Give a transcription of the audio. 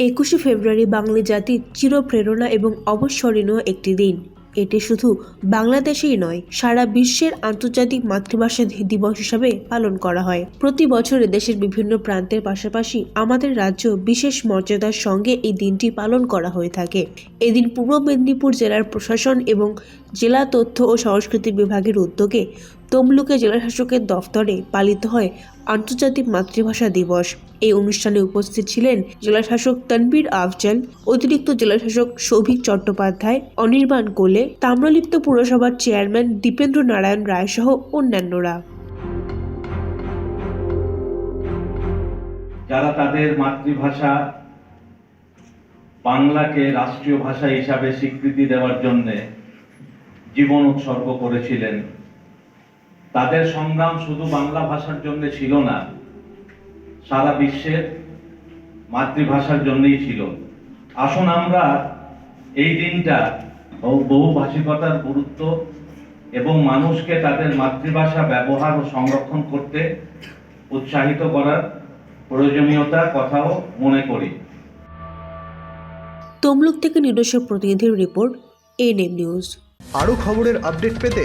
একুশে ফেব্রুয়ারি বাঙালি জাতির চিরপ্রেরণা এবং অবস্মরণীয় একটি দিন। এটি শুধু বাংলাদেশেই নয়, সারা বিশ্বের আন্তর্জাতিক মাতৃভাষা দিবস হিসাবে পালন করা হয়। প্রতি বছরে দেশের বিভিন্ন প্রান্তের পাশাপাশি আমাদের রাজ্য বিশেষ মর্যাদার সঙ্গে এই দিনটি পালন করা হয়ে থাকে। এদিন পূর্ব মেদিনীপুর জেলার প্রশাসন এবং জেলা তথ্য ও সংস্কৃতি বিভাগের উদ্যোগে তমলুকে জেলাশাসকের দফতরে পালিত হয় আন্তর্জাতিক মাতৃভাষা দিবস। এই অনুষ্ঠানে উপস্থিত ছিলেন জেলাশাসক তনবীর আফজাল, অতিরিক্ত জেলাশাসক সৌভিক চট্টোপাধ্যায়, অনির্বাণ কোলে, তাম্রলিপ্ত পুরসভার চেয়ারম্যান দীপেন্দ্র নারায়ণ রায় সহ অন্যান্যরা। যারা তাদের মাতৃভাষা বাংলাকে রাষ্ট্রীয় ভাষা হিসাবে স্বীকৃতি দেওয়ার জন্য জীবন উৎসর্গ করেছিলেন তাদের সংগ্রাম শুধু বাংলা ভাষার জন্য ছিল না সারা বিশ্বের মাতৃভাষার জন্যই ছিল। আসুন আমরা এই দিনটা বহু বহুভাষিকতার গুরুত্ব এবং মানুষকে তাদের মাতৃভাষা ব্যবহার ও সংরক্ষণ করতে উৎসাহিত করার প্রয়োজনীয়তার কথাও মনে করি। তমলুক থেকে নিজস্ব প্রতিনিধির রিপোর্ট এনএম নিউজ। আরও খবরের আপডেট পেতে